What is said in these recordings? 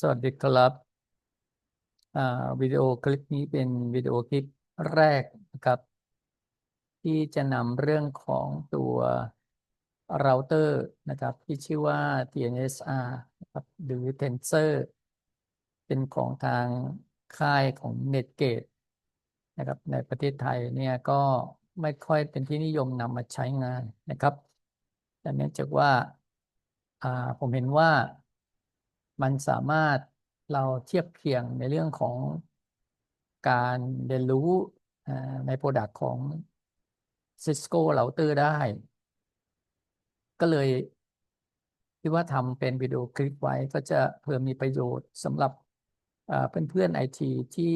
สวัสดีครับวิดีโอคลิปนี้เป็นวิดีโอคลิปแรกนะครับ ที่จะนำเรื่องของตัวเราเตอร์นะครับที่ชื่อว่า TNSR นะครับหรือ Tensor เป็นของทางค่ายของ Netgate นะครับในประเทศไทยเนี่ยก็ไม่ค่อยเป็นที่นิยมนำมาใช้งานนะครับแต่เนื่องจากว่าผมเห็นว่า มันสามารถเราเทียบเคียงในเรื่องของการเรียนรู้ในโปรดักต์ของ Cisco Router ได้ ก็เลยคิดว่าทำเป็นวิดีโอคลิปไว้ก็จะเพื่อมีประโยชน์สำหรับเพื่อนเพื่อนไอทีที่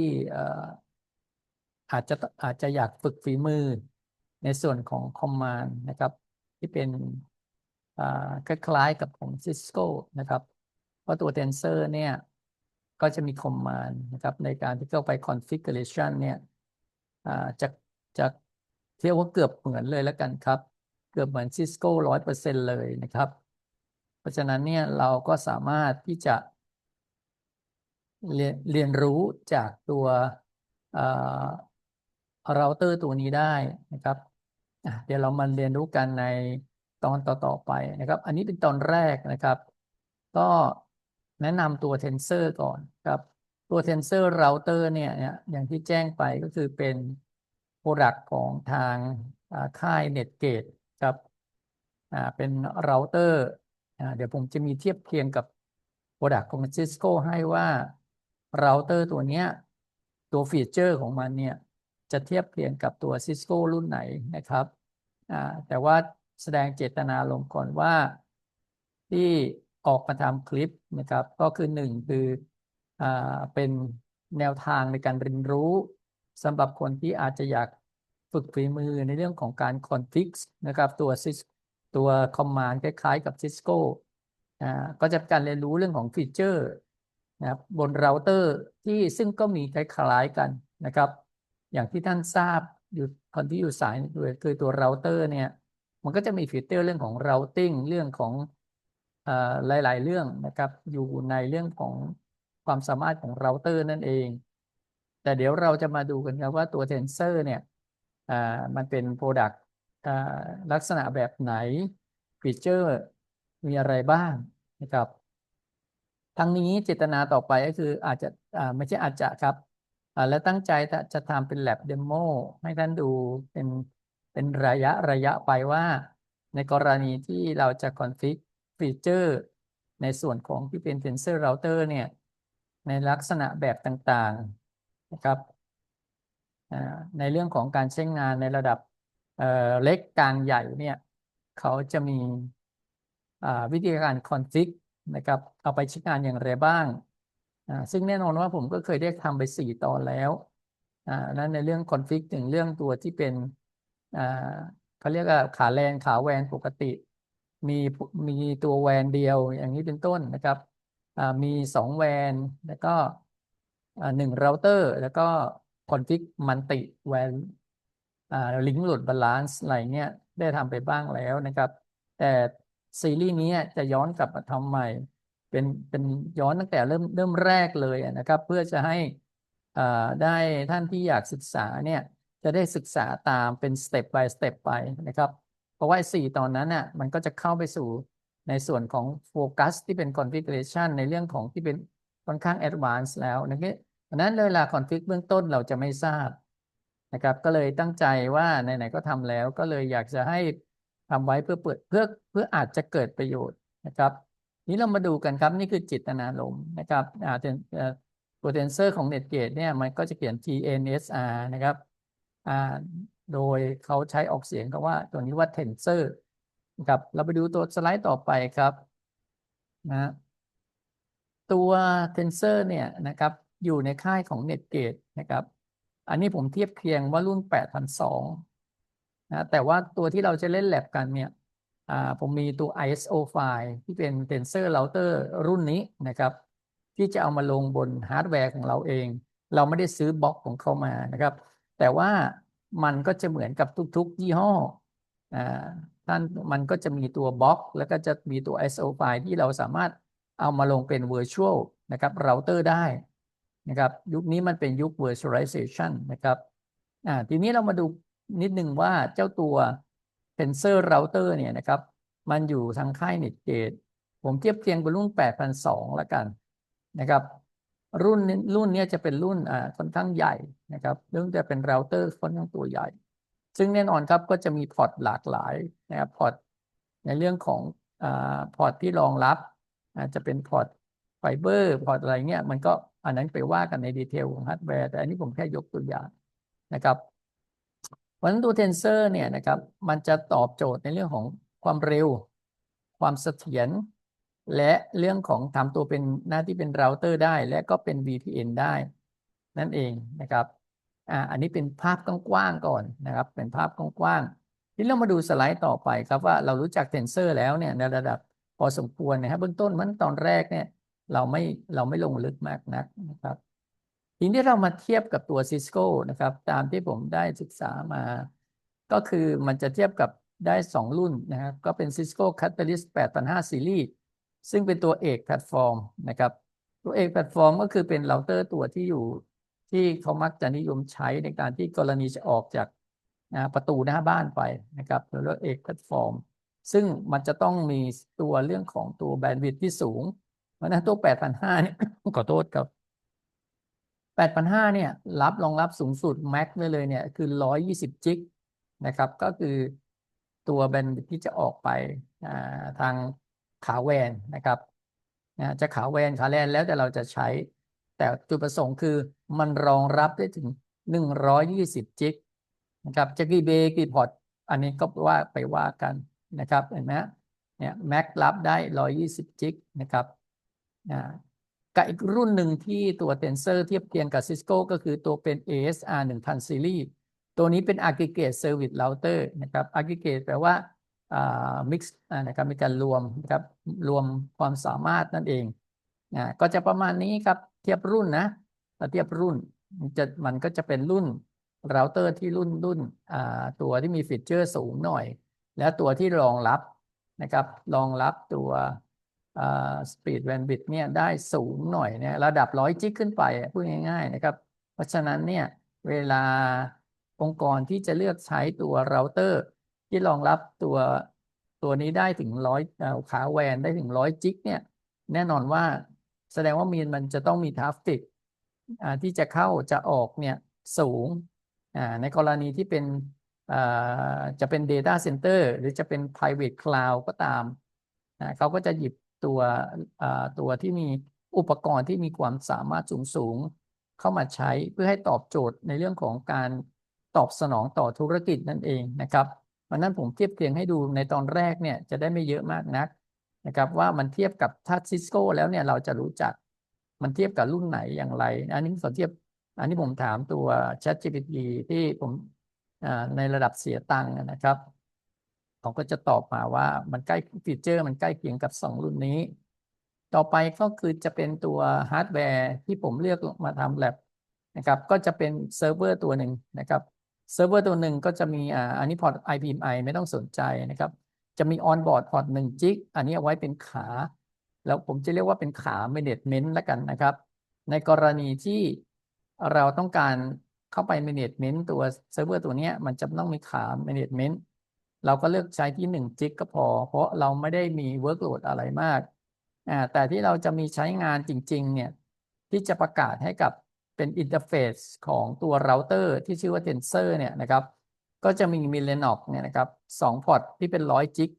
อาจจะอาจจะอยากฝึกฝีมือในส่วนของคอมมานด์นะครับ ที่เป็นคล้ายๆกับของ Cisco นะครับ ราะตัว Tensor เนี่ย ก็จะมีคอมมานด์นะครับ ในการที่เข้าไป configuration เนี่ยจะจะเรียกว่าเกือบเหมือนเลยแล้วกันครับ เกือบเหมือน Cisco ร้อยเปอร์เซ็นต์เลยนะครับ เพราะฉะนั้นเนี่ยเราก็สามารถที่จะเรียนเรียนรู้จากตัวเราเตอร์ตัวนี้ได้นะครับ เดี๋ยวเรามาเรียนรู้กันในตอนต่อๆไปนะครับ อันนี้เป็นตอนแรกนะครับ ก็ แนะนำตัว Tensor ก่อนครับตัว Tensor Router เนี่ยอย่างที่แจ้งไปก็คือเป็น Product ของทางค่าย Netgate ครับเป็นเราเตอร์เดี๋ยวผมจะมีเทียบเคียงกับ Product ของ Cisco ให้ว่าเราเตอร์ตัวนี้ตัวฟีเจอร์ของมันเนี่ยจะเทียบเคียงกับตัว Cisco รุ่นไหนนะครับแต่ว่าแสดงเจตนาลงก่อนว่าที่ ออกมาทำคลิปนะครับ ก็คือหนึ่งคืออเป็นแนวทางในการเรียนรู้สำหรับคนที่อาจจะอยากฝึกฝีมือในเรื่องของการคอนฟิกนะครับตัวซิสตัวคอมมานด์คล้ายๆกับ Cisco อ่าก็จะเป็นการเรียนรู้เรื่องของฟีเจอร์นะครับบนเราเตอร์ที่ซึ่งก็มีคล้ายๆกันนะครับ อย่างที่ท่านทราบอยู่คนที่อยู่สายด้วยคือตัวเราเตอร์เนี่ยมันก็จะมีฟีเจอร์เรื่องของ routing เรื่องของ หลาย ๆ เรื่องนะครับอยู่ในเรื่องของความสามารถของเราเตอร์นั่นเอง แต่เดี๋ยวเราจะมาดูกันครับว่าตัวเทนเซอร์เนี่ยมันเป็นโปรดักต์ลักษณะแบบไหนฟีเจอร์มีอะไรบ้างนะครับทั้งนี้เจตนาต่อไปก็คืออาจจะไม่ใช่อาจจะครับและตั้งใจจะทำเป็น lab demo ให้ท่านดูเป็นเป็นระยะระยะไปว่า ในกรณีที่เราจะ config ฟีเจอร์ ในส่วนของที่เป็น Tensor Router เนี่ย ในลักษณะแบบต่างๆนะครับในเรื่องของการใช้งานในระดับเล็กกลางใหญ่เนี่ยเขาจะมีวิธีการคอนฟิกนะครับเอาไปใช้งานอย่างไรบ้าง ซึ่งแน่นอนว่าผมก็เคยได้ทำไป 4 ตอนแล้วนั้นในเรื่องคอนฟิกถึงเรื่องตัวที่เป็นเขาเรียกว่าขาแลนขาแวนปกติ มีมีตัวแวนเดียวอย่างนี้เป็นต้นนะครับมีสองแวนแล้วก็หนึ่งเราเตอร์แล้วก็คอนฟิกมันติแวนลิงก์โหลดบาลานซ์อะไรเงี้ยได้ทำไปบ้างแล้วนะครับ แต่ซีรีส์นี้จะย้อนกลับมาทำใหม่ เป็นเป็นย้อนตั้งแต่เริ่มเริ่มแรกเลยนะครับ เพื่อจะให้ได้ท่านที่อยากศึกษาเนี่ยจะได้ศึกษาตามเป็นสเต็ป by สเต็ปไปนะครับ เพราะว่าสี่ตอนนั้นน่ะมันก็จะเข้าไปสู่ในส่วนของโฟกัสที่เป็น configuration ในเรื่องของที่เป็นค่อนข้าง advanced แล้วนะครับดังนั้นเวลา config เบื้องต้นเราจะไม่ทราบนะครับ ก็เลยตั้งใจว่าไหนๆก็ทำแล้ว ก็เลยอยากจะให้ทำไว้เพื่อเปิดเพื่อเพื่ออาจจะเกิดประโยชน์นะครับ นี้เรามาดูกันครับนี่คือจิตนาลมนะครับอ่าตัวเทนเซอร์ของ Netgate เนี่ยมันก็จะเขียน TNSR นะครับอ่า โดยเขาใช้ออกเสียงคำว่าตัวนี้ว่า tensor นะครับเราไปดูตัวสไลด์ต่อไปครับนะตัว tensor เนี่ยนะครับอยู่ในค่ายของ Netgate นะครับ อันนี้ผมเทียบเคียงว่ารุ่น 8002นะแต่ว่าตัวที่เราจะเล่นแลบกันเนี่ยผมมีตัว ISO ไฟล์ที่เป็น tensor router รุ่นนี้นะครับ ที่จะเอามาลงบนฮาร์ดแวร์ของเราเอง เราไม่ได้ซื้อบล็อกของเขามานะครับ แต่ว่า มันก็จะเหมือนกับทุก ๆ ยี่ห้ออ่าท่านมันก็จะมีตัวบล็อก แล้วก็จะมีตัว ISO ไฟล์ที่เราสามารถเอามาลงเป็น Virtual นะครับเราเตอร์ได้นะครับยุคนี้มันเป็นยุค virtualization นะครับอ่าทีนี้เรามาดูนิดนึงว่าเจ้าตัว Tensor Router เนี่ยนะครับมันอยู่ทางค่าย Netgate ผมเทียบเทียงเป็นรุ่น 8002ละกันนะครับ รุ่นนี้รุ่นนี้จะเป็นรุ่นอ่าค่อนข้างใหญ่นะครับเรื่องจะเป็นเราเตอร์ค่อนข้างตัวใหญ่ ซึ่งแน่นอนครับก็จะมีพอร์ตหลากหลายนะครับพอร์ตในเรื่องของอ่าพอร์ตที่รองรับอาจจะเป็นพอร์ตไฟเบอร์พอร์ตอะไรเงี้ยมันก็อันนั้นไปว่ากันในดีเทลของฮาร์ดแวร์แต่อันนี้ผมแค่ยกตัวอย่างนะครับเพราะฉะนั้นตัวเทนเซอร์เนี่ยนะครับมันจะตอบโจทย์ในเรื่องของความเร็ว ความเสถียร และเรื่องของทำตัวเป็นหน้าที่เป็นเราเตอร์ได้ และก็เป็น VPN ได้ นั่นเองนะครับอ่าอันนี้เป็นภาพกว้างๆก่อนนะครับ เป็นภาพกว้างๆที่เรามาดูสไลด์ต่อไปครับว่าเรารู้จักเทนเซอร์แล้วเนี่ยในระดับพอสมควรนะครับเบื้องต้นมันตอนแรกเนี่ยเราไม่เราไม่ลงลึกมากนักนะครับทีนี้เรามาเทียบกับตัว Cisco นะครับ ตามที่ผมได้ศึกษามา ก็คือมันจะเทียบกับได้ 2 รุ่นนะครับ ก็เป็น Cisco Catalyst 8 5 Series ซึ่งเป็นตัวเอกแพลตฟอร์มนะครับ ตัวเอกแพลตฟอร์มก็คือเป็นเราเตอร์ตัวที่อยู่ที่เขามักจะนิยมใช้ในการที่กรณีจะออกจากประตูหน้าบ้านไปนะครับหรือเอกแพลตฟอร์ม ซึ่งมันจะต้องมีตัวเรื่องของตัวแบนด์วิดที่สูง เพราะนั้นตัว 8,500เนี่ยขอโทษครับ 8,500เนี่ยรับรองรับสูงสุดแม็กได้เลยเนี่ยคือ 120 จิกนะครับ ก็คือตัวแบนด์วิดที่จะออกไปทาง ขาแวนนะครับนะจะขาแวนขาแลนแล้วแต่เราจะใช้ แต่จุดประสงค์คือมันรองรับได้ถึง 120 จิกนะครับจะกี่เบกี่พอร์ตอันนี้ก็ว่าไปว่ากันนะครับเห็นไหมเนี่ยแม็กรับได้ 120 จิกนะครับนะกับอีกรุ่นหนึ่งที่ตัวเทนเซอร์เทียบเคียงกับ Cisco ก็คือตัวเป็น ASR 1000 Series ตัวนี้เป็น Aggregate Service Router นะครับ Aggregate แปลว่า มิกซ์นะครับมีการรวมนะครับรวมความสามารถนั่นเองนะก็จะประมาณนี้ครับเทียบรุ่นนะเทียบรุ่นจะมันก็จะเป็นรุ่นเราเตอร์ที่รุ่นรุ่นตัวที่มีฟีเจอร์สูงหน่อย แล้วตัวที่รองรับนะครับรองรับตัวสปีดแวนบิดเนี่ยได้สูงหน่อยเนี่ยระดับร้อยจิกขึ้นไปพูดง่าย ๆ นะครับ เพราะฉะนั้นเนี่ยเวลาองค์กรที่จะเลือกใช้ตัวเราเตอร์ ที่รองรับตัวตัวนี้ได้ถึงร้อยขาแวนได้ถึงร้อยจิกเนี่ย แน่นอนว่าแสดงว่ามีมันจะต้องมีทราฟฟิกที่จะเข้าจะออกเนี่ยสูงในกรณีที่เป็นจะเป็น Data Center หรือจะเป็น Private Cloud ก็ตามเขาก็จะหยิบตัวตัวที่มีอุปกรณ์ที่มีความสามารถสูงสูงเข้ามาใช้เพื่อให้ตอบโจทย์ในเรื่องของการตอบสนองต่อธุรกิจนั่นเองนะครับ วันนั้นผมเทียบเคียงให้ดูในตอนแรกเนี่ยจะได้ไม่เยอะมากนักนะครับว่ามันเทียบกับถ้าซิสโก้แล้วเนี่ยเราจะรู้จักมันเทียบกับรุ่นไหนอย่างไร อันนี้ขอเทียบ อันนี้ผมถามตัว ChatGPT ที่ผมในระดับเสียตังค์นะครับเขาก็จะตอบมาว่ามันใกล้ฟีเจอร์มันใกล้เคียงกับ 2 รุ่นนี้ ต่อไปก็คือจะเป็นตัวฮาร์ดแวร์ที่ผมเลือกมาทำแลบนะครับ ก็จะเป็นเซิร์ฟเวอร์ตัวหนึ่งนะครับ เซิร์ฟเวอร์ตัวหนึ่งก็จะมีอ่าอันนี้พอร์ต IPMI ไม่ต้องสนใจนะครับ จะมีออนบอร์ดพอร์ตหนึ่งจิกอันนี้เอาไว้เป็นขา แล้วผมจะเรียกว่าเป็นขา management แล้วกันนะครับ ในกรณีที่เราต้องการเข้าไป management ตัวเซิร์ฟเวอร์ตัวนี้มันจะต้องมีขา management เราก็เลือกใช้ที่1จิกก็พอ เพราะเราไม่ได้มี workload อะไรมาก แต่ที่เราจะมีใช้งานจริง ๆ เนี่ย ที่จะประกาศให้กับ เป็นอินเทอร์เฟซของตัวเราเตอร์ที่ชื่อว่า Tensor เนี่ยนะครับ ก็จะมีมิเลนอกเนี่ยนะครับสองพอร์ตที่เป็นร้อยจิก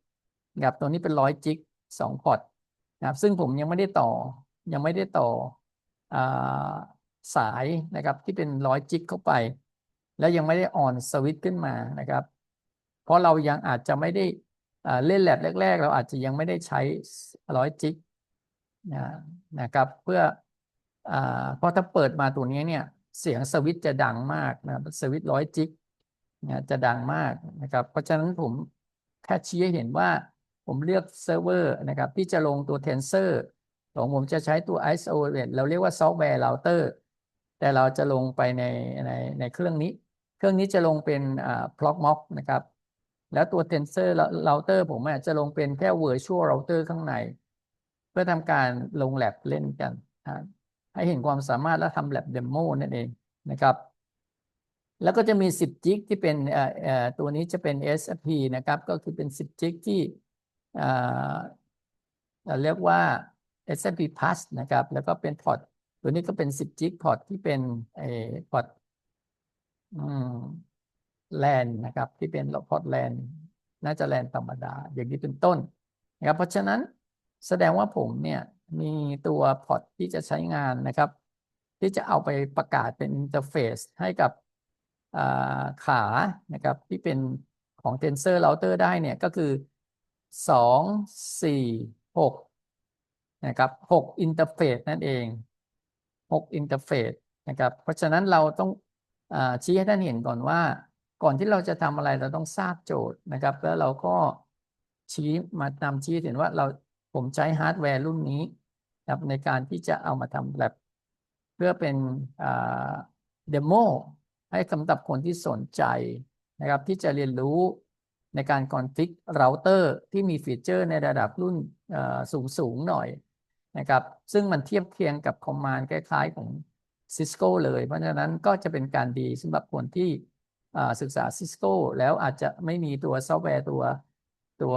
นะครับตัวนี้เป็นร้อยจิกสองพอร์ตนะครับซึ่งผมยังไม่ได้ต่อยังไม่ได้ต่ออสายนะครับที่เป็นร้อยจิกเข้าไป แล้วยังไม่ได้ออนสวิตช์ขึ้นมานะครับ เพราะเรายังอาจจะไม่ได้เล่นแลบแรก ๆ เราอาจจะยังไม่ได้ใช้ร้อยจิกนะครับเพื่อ เพราะถ้าเปิดมาตัวนี้เนี่ยเสียงสวิตจะดังมากนะสวิตร้อยจิกนะจะดังมากนะครับ เพราะฉะนั้นผมแค่ชี้ให้เห็นว่าผมเลือกเซิร์ฟเวอร์นะครับที่จะลงตัวเทนเซอร์ของผมจะใช้ตัว ISO เราเรียกว่าซอฟต์แวร์เราเตอร์แต่เราจะลงไปในในในเครื่องนี้ เครื่องนี้จะลงเป็นอ่า p ล็อกม็อกนะครับแล้วตัวเทนเซอร์เราเตอร์ผมจะลงเป็นแค่ virtual router ข้างใน เพื่อทำการลงแลบเล่นกันอ่า ให้เห็นความสามารถและทำ lab demo นั่นเองนะครับ แล้วก็จะมี 10 จิกที่เป็นเอ่อตัวนี้จะเป็น SFP นะครับ ก็คือเป็น 10 จิกที่อ่าเรียกว่า SFP Plus นะครับ แล้วก็เป็นพอร์ตตัวนี้ก็เป็น 10 จิกพอร์ตที่เป็นเอ่อพอร์ตอืมแลนนะครับ ที่เป็นพอร์ตแลนน่าจะแลนธรรมดา อย่างนี้เป็นต้นนะครับเพราะฉะนั้นแสดงว่าผมเนี่ย มีตัวพอร์ตที่จะใช้งานนะครับ ที่จะเอาไปประกาศเป็นอินเทอร์เฟซให้กับาขานะครับที่เป็นของ Tensor Router ได้เนี่ยก็คือสองสี่หกนะครับหกอินเทอร์เฟซนั่นเองหกอินเทอร์เฟซนะครับเพราะฉะนั้นเราต้องอชี้ให้ท่านเห็นก่อนว่า ก่อนที่เราจะทำอะไรเราต้องทราบโจทย์นะครับ แล้วเราก็ชี้มานำชี้เห็นว่าเราผมใช้ฮาร์ดแวร์รุ่นนี้ ครับในการที่จะเอามาทำ lab เพื่อเป็นเดโมให้สำหรับคนที่สนใจนะครับที่จะเรียนรู้ในการคอนฟิกเราเตอร์ที่มีฟีเจอร์ในระดับรุ่นสูงสูงหน่อยนะครับซึ่งมันเทียบเคียงกับคอมมานด์คล้ายๆของ Cisco เลยเพราะฉะนั้นก็จะเป็นการดีสำหรับคนที่ศึกษา Cisco แล้วอาจจะไม่มีตัวซอฟต์แวร์ตัว ตัว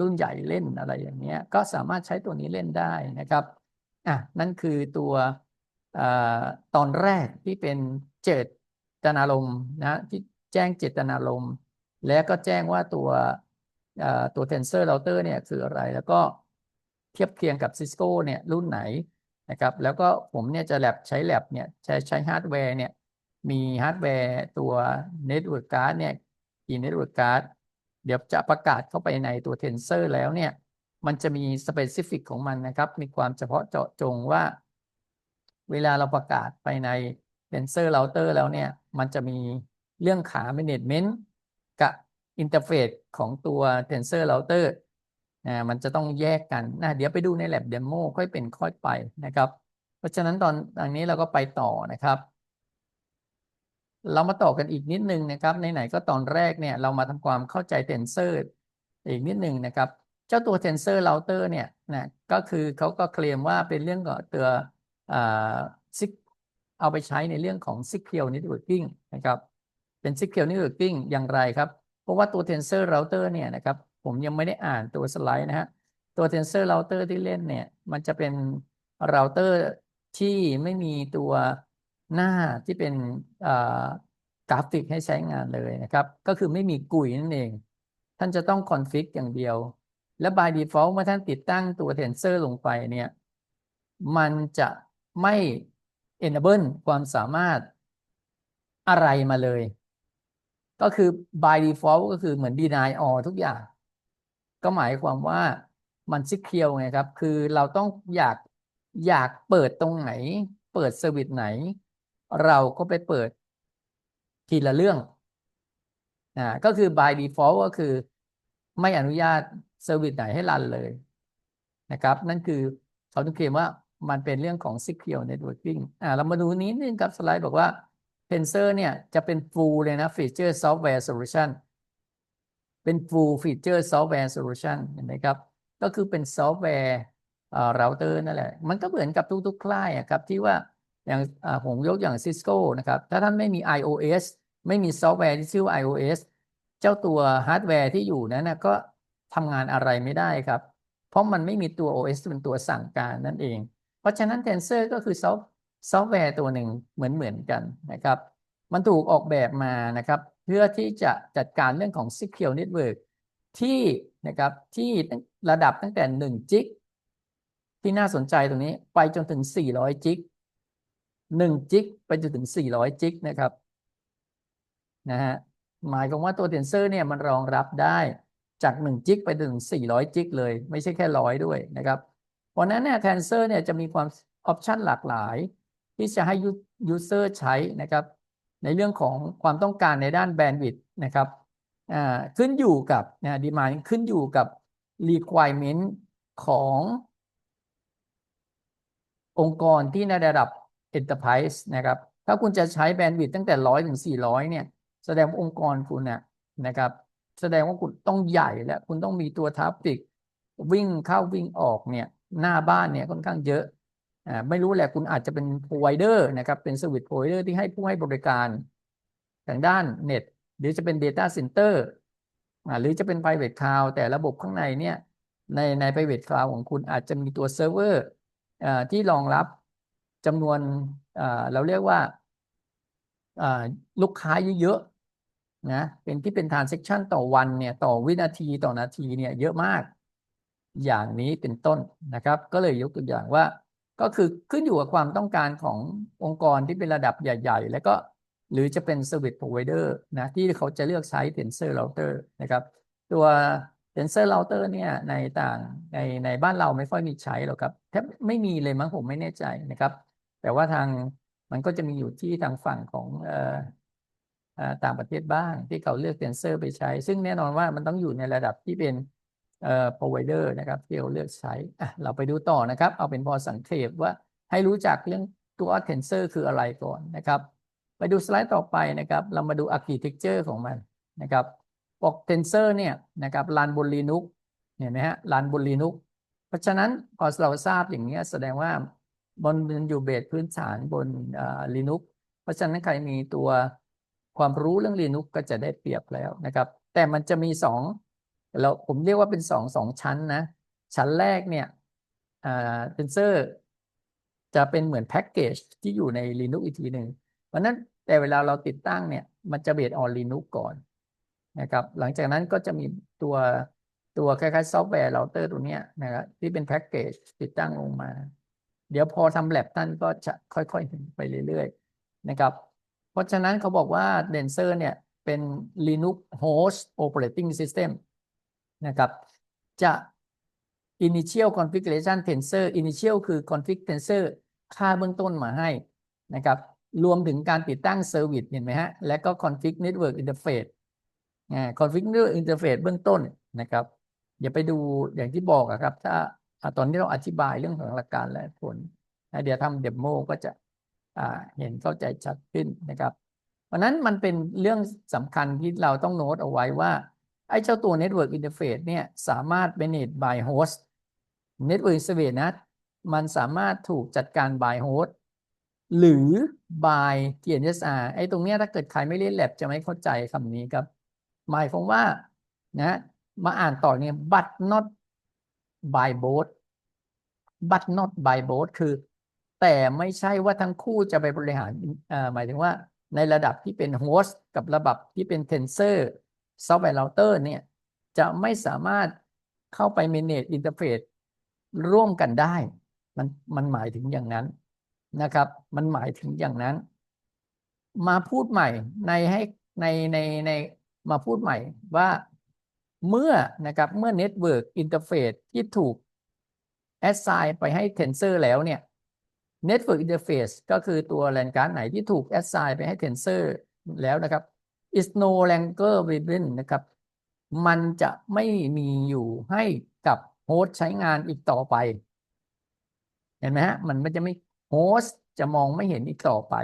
รุ่นใหญ่เล่นอะไรอย่างเงี้ยก็สามารถใช้ตัวนี้เล่นได้นะครับอะนั่นคือตัวตอนแรกที่เป็นเจตนารมณ์นะที่แจ้งเจตนารมณ์ และก็แจ้งว่าตัวตัว Tensor Router เนี่ยคืออะไรแล้วก็เทียบเคียงกับ Cisco เนี่ยรุ่นไหนนะครับแล้วก็ผมเนี่ยจะแลบใช้แลบเนี่ยใช้ใช้ฮาร์ดแวร์เนี่ยมีฮาร์ดแวร์ตัว Network Card เนี่ยกี่ Network Card เดี๋ยวจะประกาศเข้าไปในตัว Tensor แล้วเนี่ย มันจะมี specific ของมันนะครับ มีความเฉพาะเจาะจงว่า เวลาเราประกาศไปใน Tensor Router แล้วเนี่ย มันจะมีเรื่องขา Management กับอินเทอร์เฟซของตัว Tensor Router นะมันจะต้องแยกกันนะเดี๋ยวไปดูใน Lab Demo ค่อยเป็นค่อยไปนะครับ เพราะฉะนั้นตอนตอนนี้เราก็ไปต่อนะครับ เรามาต่อกันอีกนิดนึงนะครับในไหนก็ตอนแรกเนี่ยเรามาทำความเข้าใจ Tensor อีกนิดนึงนะครับ เจ้าตัว Tensor Router เนี่ยนะก็คือเขาก็เคลมว่าเป็นเรื่องของตัวซิกเอาไปใช้ในเรื่องของ Secure Networking นะครับเป็น Secure Networking อย่างไรครับ เพราะว่าตัว Tensor Router เนี่ยนะครับผมยังไม่ได้อ่านตัวสไลด์นะฮะตัว Tensor Router ที่เล่นเนี่ยมันจะเป็นเราเตอร์ที่ไม่มีตัว หน้าที่เป็นกราฟิกให้ใช้งานเลยนะครับ ก็คือไม่มีกุยนั่นเอง ท่านจะต้องคอนฟิกอย่างเดียว และ by default เมื่อท่านติดตั้งตัว Tensor ลงไปเนี่ย มันจะไม่ enable ความสามารถอะไรมาเลย ก็คือ by default ก็คือเหมือน deny all ทุกอย่าง ก็หมายความว่ามัน secure ไงครับ คือเราต้องอยากอยากเปิดตรงไหน เปิดเซอร์วิสไหน เราก็ไปเปิดทีละเรื่องนะก็คือ by default ก็คือไม่อนุญาตเซอร์วิสไหนให้รันเลยนะครับ นั่นคือเขาต้องเคลมว่ามันเป็นเรื่องของ Secure Networking อ่าเรามาดูนี้นึงกับสไลด์บอกว่า Tensor เนี่ยจะเป็น full เลยนะ Feature Software Solution เป็น full Feature Software Solution เห็นไหมครับ ก็คือเป็นซอฟต์แวร์อ่า router นั่นแหละ มันก็เหมือนกับทุกๆค่ายอะครับที่ว่า อย่างอ่าผมยกอย่าง Cisco นะครับ ถ้าท่านไม่มี iOS ไม่มีซอฟต์แวร์ที่ชื่อ iOS เจ้าตัวฮาร์ดแวร์ที่อยู่นั้นนะก็ทำงานอะไรไม่ได้ครับ เพราะมันไม่มีตัว OS เป็นตัวสั่งการนั่นเอง เพราะฉะนั้น Tensor ก็คือซอฟซอฟต์แวร์ตัวหนึ่งเหมือนเหมือนกันนะครับ มันถูกออกแบบมานะครับ เพื่อที่จะจัดการเรื่องของ Secure Network ที่นะครับที่ระดับตั้งแต่1จิกที่น่าสนใจตรงนี้ไปจนถึง 400จิก 1จิกไปจนถึง400จิกนะครับนะฮะหมายความว่าตัว Tensor เนี่ยมันรองรับได้จาก1จิกไปถึง400จิกเลย ไม่ใช่แค่ร้อยด้วยนะครับเพราะนั้นเนี่ย Tensor เนี่ยจะมีความออปชันหลากหลาย ที่จะให้ user ใช้นะครับ ในเรื่องของความต้องการในด้านแบนด์วิดต์นะครับอ่าขึ้นอยู่กับนะดีมาขึ้นอยู่กับ requirement ขององค์กรที่ในระดับ enterprise นะครับ ถ้าคุณจะใช้แบนด์วิดต์ตั้งแต่ร้อยถึงสี่ร้อยเนี่ย แสดงองค์กรคุณนะนะครับ แสดงว่าคุณต้องใหญ่และคุณต้องมีตัวทราฟฟิกวิ่งเข้าวิ่งออกเนี่ยหน้าบ้านเนี่ยค่อนข้างเยอะอ่าไม่รู้แหละคุณอาจจะเป็น provider นะครับเป็น service provider ที่ให้ผู้ให้บริการทางด้านเน็ตหรือจะเป็น data center อ่าหรือจะเป็น private cloud แต่ระบบข้างในเนี่ยในใน private cloud ของคุณอาจจะมีตัวเซิร์ฟเวอร์อ่าที่รองรับ จำนวนเราเรียกว่าอ่าลูกค้าเยอะๆนะเป็นที่เป็น transaction ต่อวันเนี่ยต่อวินาทีต่อนาทีเนี่ยเยอะมาก อย่างนี้เป็นต้นนะครับ ก็เลยยกตัวอย่างว่า ก็คือขึ้นอยู่กับความต้องการขององค์กรที่เป็นระดับใหญ่ ๆ แล้วก็หรือจะเป็น Service Provider นะที่เขาจะเลือกใช้ Tensor Router นะครับ ตัว Tensor Router เนี่ยในต่างในในบ้านเราไม่ค่อยมีใช้หรอกครับแทบไม่มีเลยมั้งผมไม่แน่ใจนะครับ แต่ว่าทางมันก็จะมีอยู่ที่ทางฝั่งของออต่างประเทศบ้างที่เขาเลือก Tensor ไปใช้ ซึ่งแน่นอนว่ามันต้องอยู่ในระดับที่เป็นเอ่อ provider นะครับที่เราเลือกใช้อะเราไปดูต่อนะครับ เอาเป็นพอสังเขปว่าให้รู้จักเรื่องตัว Tensor คืออะไรก่อนนะครับ ไปดูสไลด์ต่อไปนะครับ เรามาดู architecture ของมันนะครับบอก Tensor เนี่ยนะครับรันบน Linux เห็นไหมฮะรันบน Linux เพราะฉะนั้นพอเราทราบอย่างนี้ยแสดงว่า บนมันอยู่เบสพื้นฐานบนอ่า Linux เพราะฉะนั้นใครมีตัวความรู้เรื่อง Linux ก็จะได้เปรียบแล้วนะครับ แต่มันจะมีสองเราผมเรียกว่าเป็นสองสองชั้นนะ ชั้นแรกเนี่ยอ่า Tensor จะเป็นเหมือนแพ็กเกจที่อยู่ใน Linux อีกทีหนึ่งเพราะนั้นแต่เวลาเราติดตั้งเนี่ย มันจะเบสออน Linux ก่อนนะครับ หลังจากนั้นก็จะมีตัวตัวคล้ายๆซอฟต์แวร์เราเตอร์ตัวเนี้ยนะครับที่เป็นแพ็กเกจติดตั้งลงมา เดี๋ยวพอทำแลบท่านก็จะค่อยๆเห็นไปเรื่อยๆนะครับ เพราะฉะนั้นเขาบอกว่า Denser เนี่ยเป็น Linux Host Operating System นะครับ จะ Initial Configuration Tensor Initial คือ Config Tensor ค่าเบื้องต้นมาให้นะครับรวมถึงการติดตั้ง Service เห็นไหมฮะ และก็ Config Network Interface อ่า Config Network Interface เบื้องต้นนะครับ อย่าไปดูอย่างที่บอกอะครับ ถ้า ตอนนี้เราอธิบายเรื่องของหลักการและผลเดี๋ยวทำเดโมก็จะเห็นเข้าใจชัดขึ้นนะครับ เพราะนั้นมันเป็นเรื่องสำคัญที่เราต้องโน้ตเอาไว้ว่า ไอ้เจ้าตัว Network Interface เนี่ยสามารถ manage by host Network Interface นะมันสามารถถูกจัดการ by host หรือ by TNSR ไอ้ตรงเนี้ยถ้าเกิดใครไม่เล่นแลบจะไม่เข้าใจคำนี้ครับ หมายความว่านะมาอ่านต่อเนี่ย but not by both but not by both คือ แต่ไม่ใช่ว่าทั้งคู่จะไปบริหารอ่อหมายถึงว่าในระดับที่เป็นโฮสต์กับระดับที่เป็นเทนเซอร์ซอฟต์แวร์เราเตอร์เนี่ย จะไม่สามารถเข้าไป manage interface ร่วมกันได้ มันมันหมายถึงอย่างนั้นนะครับ มันหมายถึงอย่างนั้น มาพูดใหม่ในให้ในในในมาพูดใหม่ว่า เมื่อนะครับเมื่อ Network Interface ที่ถูก assign ไปให้ Tensor แล้วเนี่ย Network Interface ก็คือตัวแลนการ์ดไหนที่ถูก assign ไปให้ Tensor แล้วนะครับ is no longer within นะครับ มันจะไม่มีอยู่ให้กับโฮสต์ใช้งานอีกต่อไป เห็นไหมฮะ มันมันจะไม่โฮสต์จะมองไม่เห็นอีกต่อไป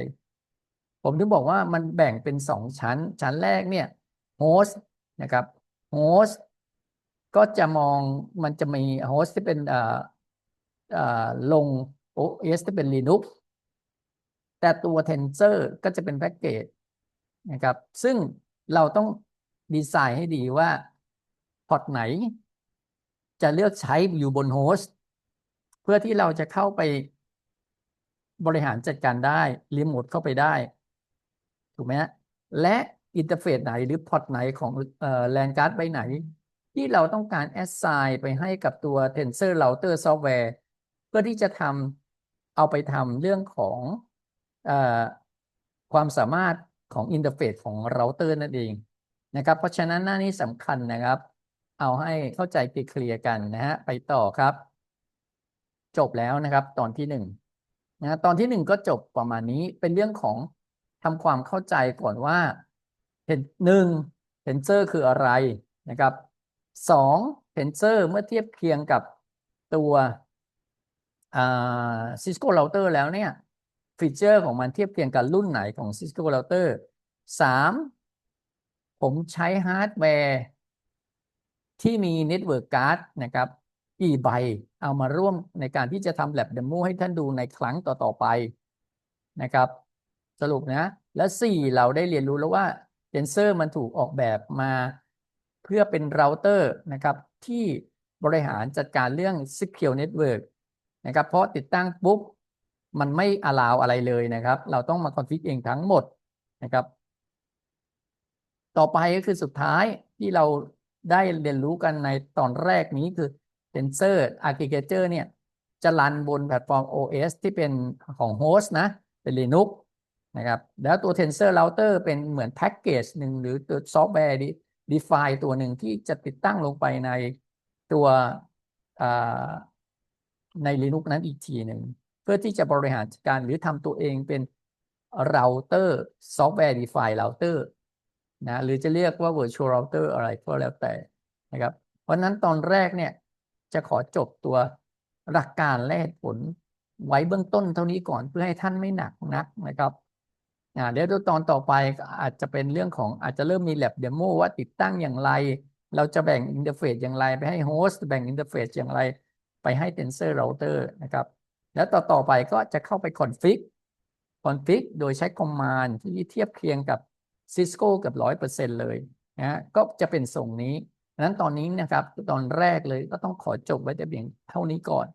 ผมถึงบอกว่ามันแบ่งเป็นสองชั้น ชั้นแรกเนี่ยโฮสต์นะครับ โฮสต์ก็จะมองมันจะมีโฮสต์ที่เป็นเอ่อเอ่อลง OS ที่เป็น Linux แต่ตัว Tensor ก็จะเป็นแพ็กเกจนะครับ ซึ่งเราต้องดีไซน์ให้ดีว่า พอร์ตไหน จะเลือกใช้อยู่บนโฮสต์เพื่อที่เราจะเข้าไปบริหารจัดการได้รีโมทเข้าไปได้ ถูกไหมฮะและ อินเทอร์เฟซไหนหรือพอร์ตไหนของแลนการ์ดใบไหน ที่เราต้องการ assign ไปให้กับตัว Tensor Router Software เพื่อที่จะทำเอาไปทำเรื่องของอความสามารถของอินเทอร์เฟซของเราเตอร์นั่นเองนะครับ เพราะฉะนั้นหน้านี้สำคัญนะครับ เอาให้เข้าใจเคลียร์กันนะฮะไปต่อครับ จบแล้วนะครับ ตอนที่หนึ่งนะตอนที่หนึ่งก็จบประมาณนี้เป็นเรื่องของทำความเข้าใจก่อนว่า เห็นหนึ่งเทนเซอร์คืออะไรนะครับสองเทนเซอร์เมื่อเทียบเคียงกับตัวอ่า Cisco Router แล้วเนี่ยฟีเจอร์ของมันเทียบเคียงกับรุ่นไหนของ Cisco Router สามผมใช้ฮาร์ดแวร์ที่มี Network Card นะครับกี่ใบเอามาร่วมในการที่จะทำ lab demo ให้ท่านดูในครั้งต่อ ๆ ไปนะครับ สรุปนะ และสี่เราได้เรียนรู้แล้วว่า เซนเซอร์มันถูกออกแบบมาเพื่อเป็นเราเตอร์นะครับที่บริหารจัดการเรื่อง Secure Network นะครับเพราะติดตั้งปุ๊บมันไม่ allow อะไรเลยนะครับ เราต้องมา config เองทั้งหมดนะครับ ต่อไปก็คือสุดท้ายที่เราได้เรียนรู้กันในตอนแรกนี้คือ Sensor Architecture เนี่ยจะรันบนแพลตฟอร์ม OS ที่เป็นของโฮสต์นะ เป็น Linux นะครับ แล้วตัว Tensor Router เป็นเหมือนแพ็กเกจหนึ่งหรือตัวซอฟต์แวร์ define ตัวหนึ่งที่จะติดตั้งลงไปในตัวใน Linux นั้นอีกทีหนึ่ง เพื่อที่จะบริหารจัดการหรือทำตัวเองเป็น Router Software Define Router นะหรือจะเรียกว่า Virtual Router อะไรก็แล้วแต่นะครับ เพราะนั้นตอนแรกเนี่ยจะขอจบตัวหลักการและเหตุผลไว้เบื้องต้นเท่านี้ก่อนเพื่อให้ท่านไม่หนักนักนะครับ อ่าเดี๋ยวตอนต่อไปอาจจะเป็นเรื่องของอาจจะเริ่มมี lab demo ว่าติดตั้งอย่างไร เราจะแบ่งอินเทอร์เฟซอย่างไร ไปให้โฮสต์แบ่งอินเทอร์เฟซอย่างไร ไปให้ Tensor Router นะครับ แล้วต่อต่อไปก็จะเข้าไป config config โดยใช้ command ที่เทียบเคียงกับ Cisco เกือบร้อยเปอร์เซ็นต์เลยนะก็จะเป็นส่งนี้นั้นตอนนี้นะครับตอนแรกเลยก็ต้องขอจบไว้แต่เพียงเท่านี้ก่อน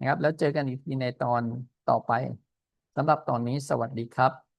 นะครับ แล้วเจอกันอีกทีในตอนต่อไปสำหรับตอนนี้สวัสดีครับ